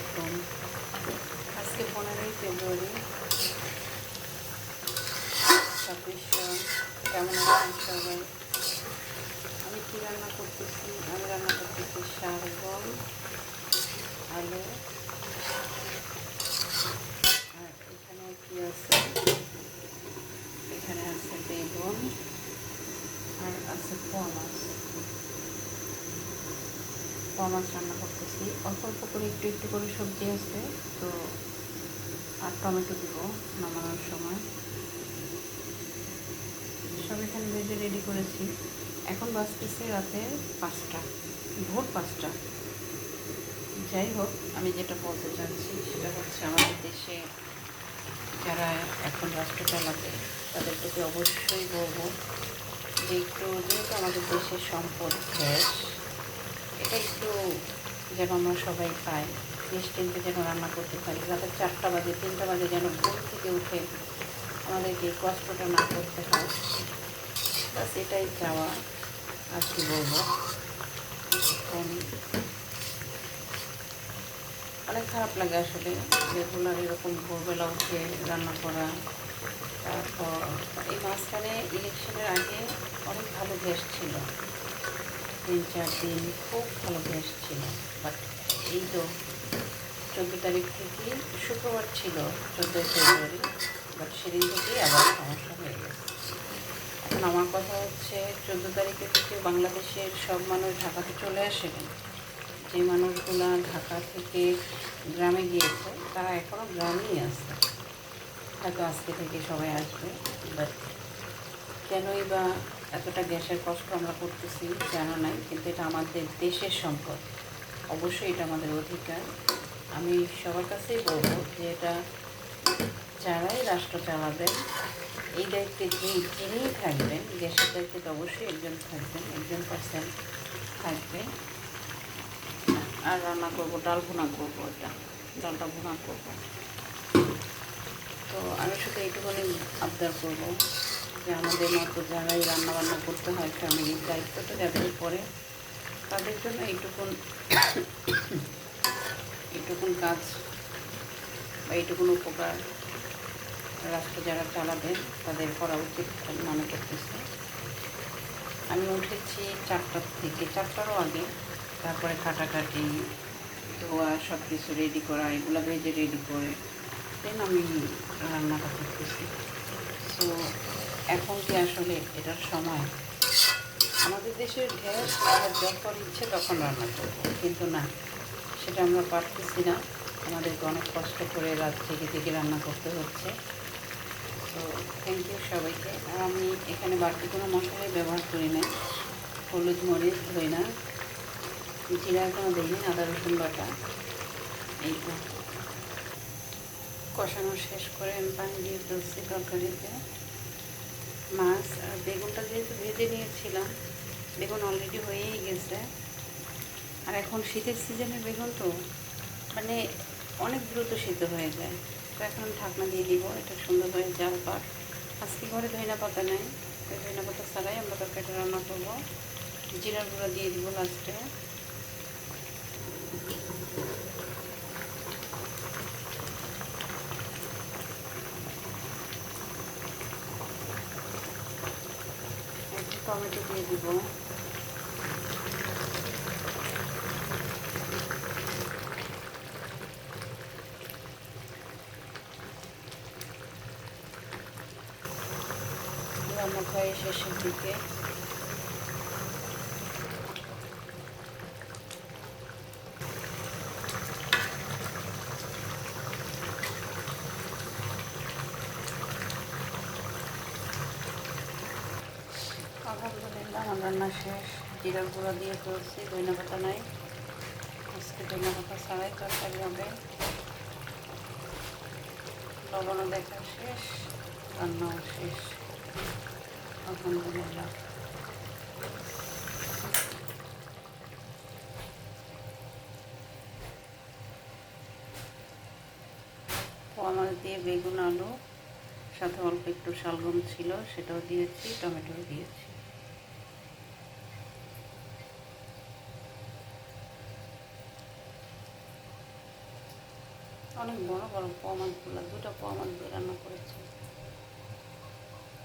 আলাইকুম আজকে পনেরোই ফেব্রুয়ারি। ছাব্বিশ কেমন আছেন সবাই? আমি কী রান্না করতেছি? আমি রান্না করতেছি শালগম আলু আর এখানে কি আছে এখানে আছে বেগুন আর আছে পোয়া মাছ মাছ রান্না করতেছি। অল্প অল্প করে একটু একটু করে সবজি আছে, তো আর টমেটো দিব নামানোর সময়। সব এখানে ভেজে রেডি করেছি। এখন বাজতেছে রাতে পাঁচটা, ভোর পাঁচটা। যাই হোক, আমি যেটা বলতে চাচ্ছি সেটা হচ্ছে আমাদের দেশে যারা এখন রাষ্ট্র চালাবে তাদের প্রতি অবশ্যই বলব যে একটু যেহেতু আমাদের দেশের সম্পদ গ্যাস একটু যেন আমরা সবাই পাই নিশ্চিন্তে যেন রান্না করতে পারি। রাতে চারটা বাজে, তিনটা বাজে যেন ঘুম থেকে উঠে আমাদেরকে কষ্টটা না করতে হয়। বাস এটাই চাওয়া। আর কি বলব? অনেক খারাপ লাগে আসলে রেগুলার এরকম ভোরবেলা উঠে রান্না করা, তারপর এই মাঝখানে ইলেকশনের আগে অনেক ভালো গ্যাস ছিল। তিন চার দিন খুব ভালো গ্যাস ছিল। বাট এই তো চোদ্দ তারিখ থেকে শুক্রবার ছিল চোদ্দোই ফেব্রুয়ারি বাট সেদিন থেকেই আবার সমস্যা হয়ে গেছে। এখন আমার কথা হচ্ছে চোদ্দ তারিখে থেকে বাংলাদেশের সব মানুষ ঢাকাতে চলে আসেনি। যে মানুষগুলো ঢাকা থেকে গ্রামে গিয়েছে, তারা এখনও গ্রামেই আছে। হয়তো আজকে থেকে সবাই আসবে বাট কেনই বা এতটা গ্যাসের কষ্ট আমরা করতেছি, জানা নাই, কিন্তু এটা আমাদের দেশের সম্পদ। অবশ্যই এটা আমাদের অধিকার। আমি সবার কাছেই বলব যে এটা যারাই রাষ্ট্র চালাবেন, এই দায়িত্বে যে যিনিই থাকবেন, গ্যাসের দায়িত্বে অবশ্যই একজন থাকবেন, একজন পার্সন থাকবে আর রান্না করব, ডাল ভুনা করব এটা ডালটা ভুনা করব। তো আমি শুধু এইটুকুনি আবদার করব। যে আমাদের মতো যারাই রান্না বান্না করতে হয় ফ্যামিলির দায়িত্বটা যাদের পরে তাদের জন্য এইটুকুন এইটুকুন কাজ বা এইটুকুন উপকার রাষ্ট্র যারা চালাবেন তাদের করা উচিত আমি মনে করতেছি। আমি উঠেছি চারটার থেকে, চারটারও আগে, তারপরে কাটাকাটি ধোয়া সব কিছু রেডি করা, এগুলো ভেজে রেডি করে দেন আমি রান্নাটা করতেছি। তো এখন কি আসলে এটার সময়? আমাদের দেশের গ্যাস আর যখন ইচ্ছে তখন রান্না করব, কিন্তু না, সেটা আমরা পারতেছি না। আমাদেরকে অনেক কষ্ট করে রাত থেকে থেকে রান্না করতে হচ্ছে। তো থ্যাংক ইউ সবাইকে। আর আমি এখানে বাড়তি কোনো মশলাই ব্যবহার করি না হলুদ মরিচ ধই না জিরা এখনও দিইনি, আদা, রসুন বাটা, এই কষানো শেষ করে আমি পানি দিয়ে ফেলছি তরকারিতে। মাছ আর বেগুনটা যেহেতু ভেজে নিয়েছিলাম, বেগুন অলরেডি হয়েই গেছে। আর এখন শীতের সিজনে বেগুন তো মানে অনেক দ্রুত সিদ্ধ হয়ে যায়। তো এখন ঢাকনা দিয়ে দিব, এটা সুন্দর হয়ে জাল পাট আজকে ঘরে ধইনা পাতা নেই, তো ধইনা পাতা ছাড়াই আমরা তরকারিটা রান্না করব। জিরার গুঁড়া দিয়ে দিব লাস্টে একটু টমেটো দিয়ে দিব। রান্না প্রায় শেষের দিকে। আলহামদুলিল্লাহ, আমার রান্না শেষ। জিরার গুঁড়া দিয়ে করছি ধনে পাতা নাই আজকে ধনে পাতা ছাড়াই তরকারি হবে। লবণও দেখা শেষ, রান্নাও শেষ। আলহামদুলিল্লাহ। মাছ দিয়ে বেগুন, আলু, সাথে অল্প একটু শালগম ছিল, সেটাও দিয়েছি টমেটো দিয়েছি। অনেক বড় বড় পোয়া মাছগুলো দুটো পোয়া মাছ দিয়ে রান্না করেছি।